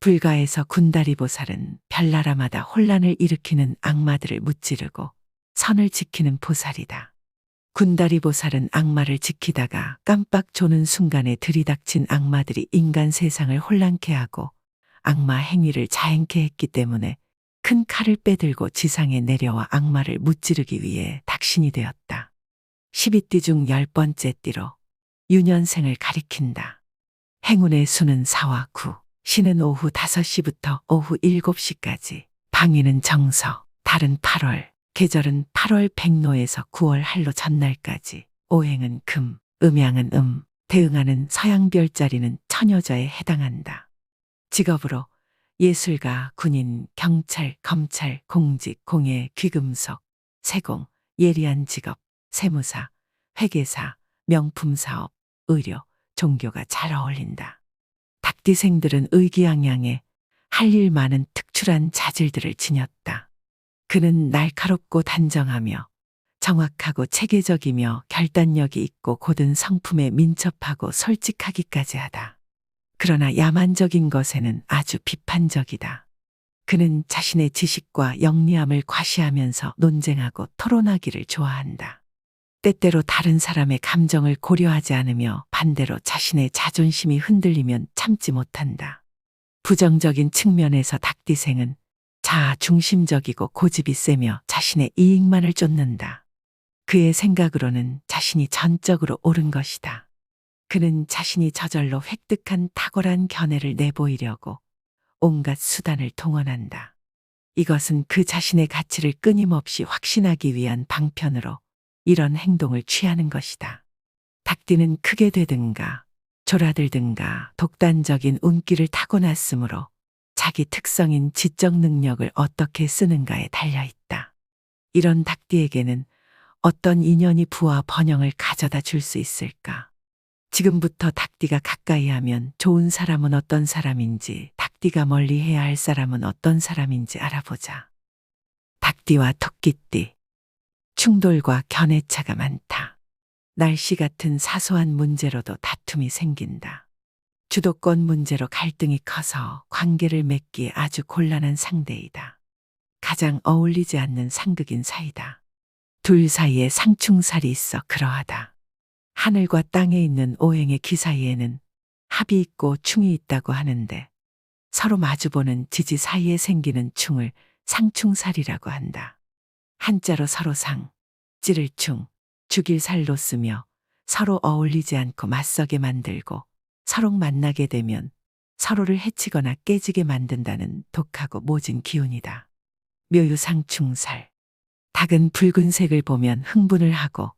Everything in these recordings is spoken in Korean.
불가에서 군다리 보살은 별나라마다 혼란을 일으키는 악마들을 무찌르고 선을 지키는 보살이다. 군다리 보살은 악마를 지키다가 깜빡 조는 순간에 들이닥친 악마들이 인간 세상을 혼란케 하고 악마 행위를 자행케 했기 때문에 큰 칼을 빼들고 지상에 내려와 악마를 무찌르기 위해 닥신이 되었다. 12띠 중 열 번째 띠로 유년생을 가리킨다. 행운의 수는 4와 9, 신은 오후 5시부터 오후 7시까지, 방위는 정서, 달은 8월, 계절은 8월 백로에서 9월 한로 전날까지, 오행은 금, 음양은 음, 대응하는 서양별자리는 처녀자에 해당한다. 직업으로 예술가, 군인, 경찰, 검찰, 공직, 공예, 귀금속, 세공, 예리한 직업, 세무사, 회계사, 명품사업, 의료, 종교가 잘 어울린다. 닭띠생들은 의기양양해 할 일 많은 특출한 자질들을 지녔다. 그는 날카롭고 단정하며 정확하고 체계적이며 결단력이 있고 고든 성품에 민첩하고 솔직하기까지 하다. 그러나 야만적인 것에는 아주 비판적이다. 그는 자신의 지식과 영리함을 과시하면서 논쟁하고 토론하기를 좋아한다. 때때로 다른 사람의 감정을 고려하지 않으며 반대로 자신의 자존심이 흔들리면 참지 못한다. 부정적인 측면에서 닭띠생은 자아 중심적이고 고집이 세며 자신의 이익만을 쫓는다. 그의 생각으로는 자신이 전적으로 옳은 것이다. 그는 자신이 저절로 획득한 탁월한 견해를 내보이려고 온갖 수단을 동원한다. 이것은 그 자신의 가치를 끊임없이 확신하기 위한 방편으로 이런 행동을 취하는 것이다. 닭띠는 크게 되든가 졸아들든가 독단적인 운기를 타고났으므로 자기 특성인 지적 능력을 어떻게 쓰는가에 달려 있다. 이런 닭띠에게는 어떤 인연이 부와 번영을 가져다 줄 수 있을까? 지금부터 닭띠가 가까이 하면 좋은 사람은 어떤 사람인지, 닭띠가 멀리 해야 할 사람은 어떤 사람인지 알아보자. 닭띠와 토끼띠. 충돌과 견해차가 많다. 날씨 같은 사소한 문제로도 다툼이 생긴다. 주도권 문제로 갈등이 커서 관계를 맺기에 아주 곤란한 상대이다. 가장 어울리지 않는 상극인 사이다. 둘 사이에 상충살이 있어 그러하다. 하늘과 땅에 있는 오행의 기 사이에는 합이 있고 충이 있다고 하는데 서로 마주보는 지지 사이에 생기는 충을 상충살이라고 한다. 한자로 서로 상, 찌를 충, 죽일 살로 쓰며 서로 어울리지 않고 맞서게 만들고 서로 만나게 되면 서로를 해치거나 깨지게 만든다는 독하고 모진 기운이다. 묘유상충살. 닭은 붉은색을 보면 흥분을 하고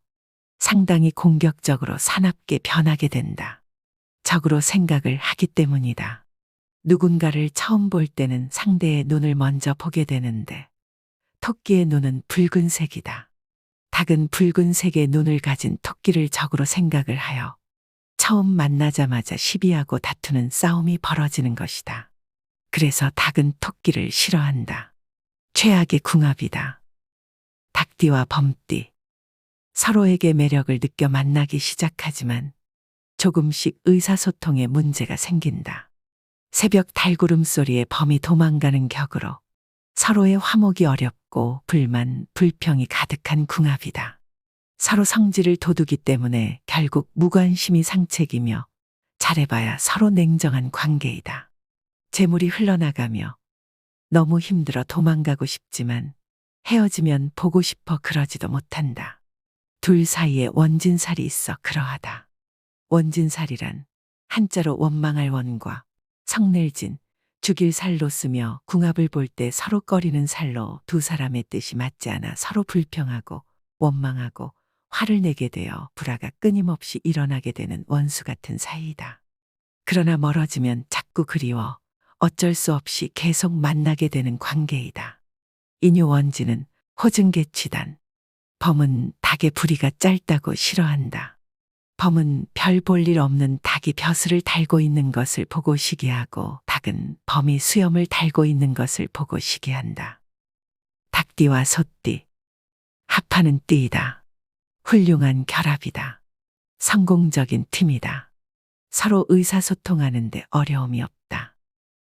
상당히 공격적으로 사납게 변하게 된다. 적으로 생각을 하기 때문이다. 누군가를 처음 볼 때는 상대의 눈을 먼저 보게 되는데 토끼의 눈은 붉은색이다. 닭은 붉은색의 눈을 가진 토끼를 적으로 생각을 하여 처음 만나자마자 시비하고 다투는 싸움이 벌어지는 것이다. 그래서 닭은 토끼를 싫어한다. 최악의 궁합이다. 닭띠와 범띠. 서로에게 매력을 느껴 만나기 시작하지만 조금씩 의사소통에 문제가 생긴다. 새벽 달구름 소리에 범이 도망가는 격으로 서로의 화목이 어렵고 불만, 불평이 가득한 궁합이다. 서로 성질을 돋우기 때문에 결국 무관심이 상책이며 잘해봐야 서로 냉정한 관계이다. 재물이 흘러나가며 너무 힘들어 도망가고 싶지만 헤어지면 보고 싶어 그러지도 못한다. 둘 사이에 원진살이 있어 그러하다. 원진살이란 한자로 원망할 원과 성낼진, 죽일 살로 쓰며 궁합을 볼 때 서로 꺼리는 살로 두 사람의 뜻이 맞지 않아 서로 불평하고 원망하고 화를 내게 되어 불화가 끊임없이 일어나게 되는 원수 같은 사이이다. 그러나 멀어지면 자꾸 그리워 어쩔 수 없이 계속 만나게 되는 관계이다. 인효원지는 호증계치단. 범은 닭의 부리가 짧다고 싫어한다. 범은 별 볼 일 없는 닭이 벼슬을 달고 있는 것을 보고 시기하고 닭은 범이 수염을 달고 있는 것을 보고 시기한다. 닭띠와 소띠. 합하는 띠이다. 훌륭한 결합이다. 성공적인 팀이다. 서로 의사소통하는데 어려움이 없다.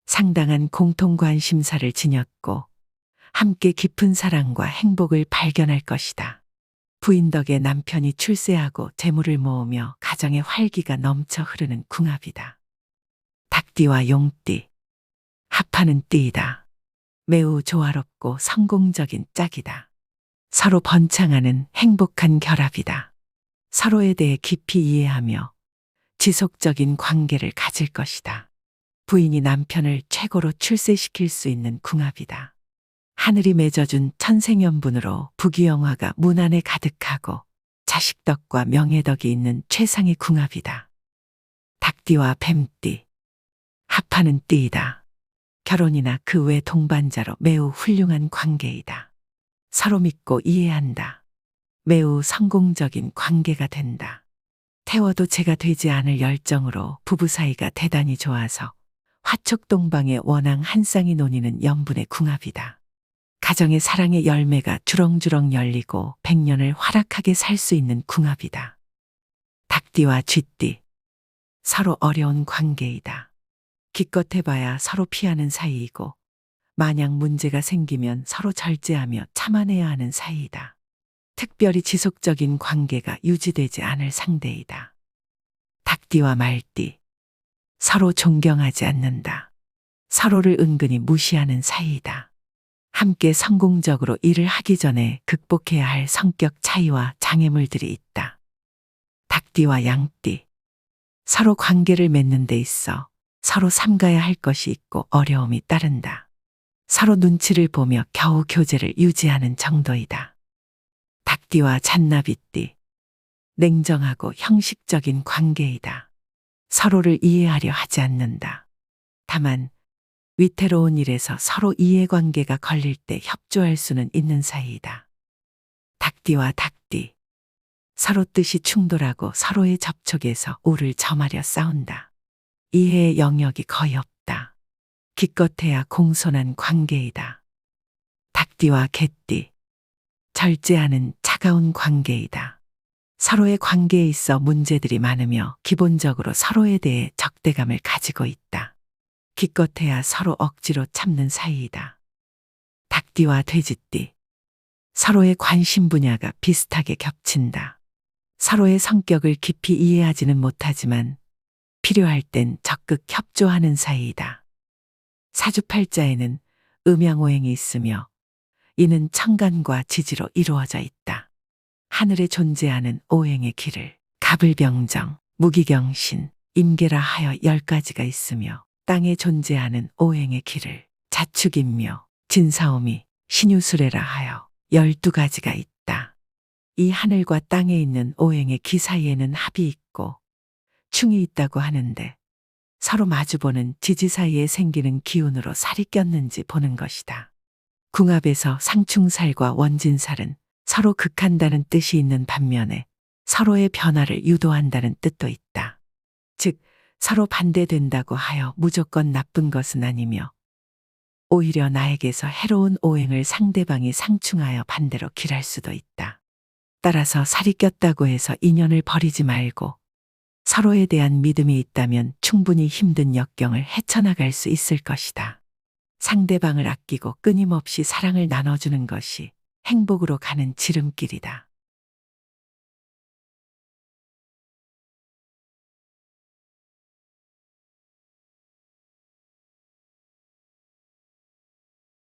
상당한 공통 관심사를 지녔고 함께 깊은 사랑과 행복을 발견할 것이다. 부인 덕에 남편이 출세하고 재물을 모으며 가정의 활기가 넘쳐 흐르는 궁합이다. 닭띠와 용띠. 합하는 띠이다. 매우 조화롭고 성공적인 짝이다. 서로 번창하는 행복한 결합이다. 서로에 대해 깊이 이해하며 지속적인 관계를 가질 것이다. 부인이 남편을 최고로 출세시킬 수 있는 궁합이다. 하늘이 맺어준 천생연분으로 부귀영화가 문안에 가득하고 자식덕과 명예덕이 있는 최상의 궁합이다. 닭띠와 뱀띠. 합하는 띠이다. 결혼이나 그 외 동반자로 매우 훌륭한 관계이다. 서로 믿고 이해한다. 매우 성공적인 관계가 된다. 태워도 제가 되지 않을 열정으로 부부 사이가 대단히 좋아서 화촉동방의 원앙 한 쌍이 논이는 연분의 궁합이다. 가정의 사랑의 열매가 주렁주렁 열리고 백년을 활락하게 살 수 있는 궁합이다. 닭띠와 쥐띠. 서로 어려운 관계이다. 기껏 해봐야 서로 피하는 사이이고 만약 문제가 생기면 서로 절제하며 참아내야 하는 사이이다. 특별히 지속적인 관계가 유지되지 않을 상대이다. 닭띠와 말띠. 서로 존경하지 않는다. 서로를 은근히 무시하는 사이이다. 함께 성공적으로 일을 하기 전에 극복해야 할 성격 차이와 장애물들이 있다. 닭띠와 양띠. 서로 관계를 맺는 데 있어 서로 삼가야 할 것이 있고 어려움이 따른다. 서로 눈치를 보며 겨우 교제를 유지하는 정도이다. 닭띠와 잔나비띠. 냉정하고 형식적인 관계이다. 서로를 이해하려 하지 않는다. 다만 위태로운 일에서 서로 이해관계가 걸릴 때 협조할 수는 있는 사이이다. 닭띠와 닭띠. 서로 뜻이 충돌하고 서로의 접촉에서 오를 점하려 싸운다. 이해의 영역이 거의 없다. 기껏해야 공손한 관계이다. 닭띠와 개띠. 절제하는 차가운 관계이다. 서로의 관계에 있어 문제들이 많으며 기본적으로 서로에 대해 적대감을 가지고 있다. 기껏해야 서로 억지로 참는 사이이다. 닭띠와 돼지띠. 서로의 관심 분야가 비슷하게 겹친다. 서로의 성격을 깊이 이해하지는 못하지만 필요할 땐 적극 협조하는 사이이다. 사주팔자에는 음양오행이 있으며 이는 천간과 지지로 이루어져 있다. 하늘에 존재하는 오행의 길을 갑을병정, 무기경신, 임계라 하여 열 가지가 있으며 땅에 존재하는 오행의 길을 자축인묘, 진사오미, 신유수레라 하여 열두 가지가 있다. 이 하늘과 땅에 있는 오행의 기 사이에는 합이 있고 충이 있다고 하는데 서로 마주보는 지지 사이에 생기는 기운으로 살이 꼈는지 보는 것이다. 궁합에서 상충살과 원진살은 서로 극한다는 뜻이 있는 반면에 서로의 변화를 유도한다는 뜻도 있다. 즉, 서로 반대된다고 하여 무조건 나쁜 것은 아니며 오히려 나에게서 해로운 오행을 상대방이 상충하여 반대로 길할 수도 있다. 따라서 살이 꼈다고 해서 인연을 버리지 말고 서로에 대한 믿음이 있다면 충분히 힘든 역경을 헤쳐나갈 수 있을 것이다. 상대방을 아끼고 끊임없이 사랑을 나눠주는 것이 행복으로 가는 지름길이다.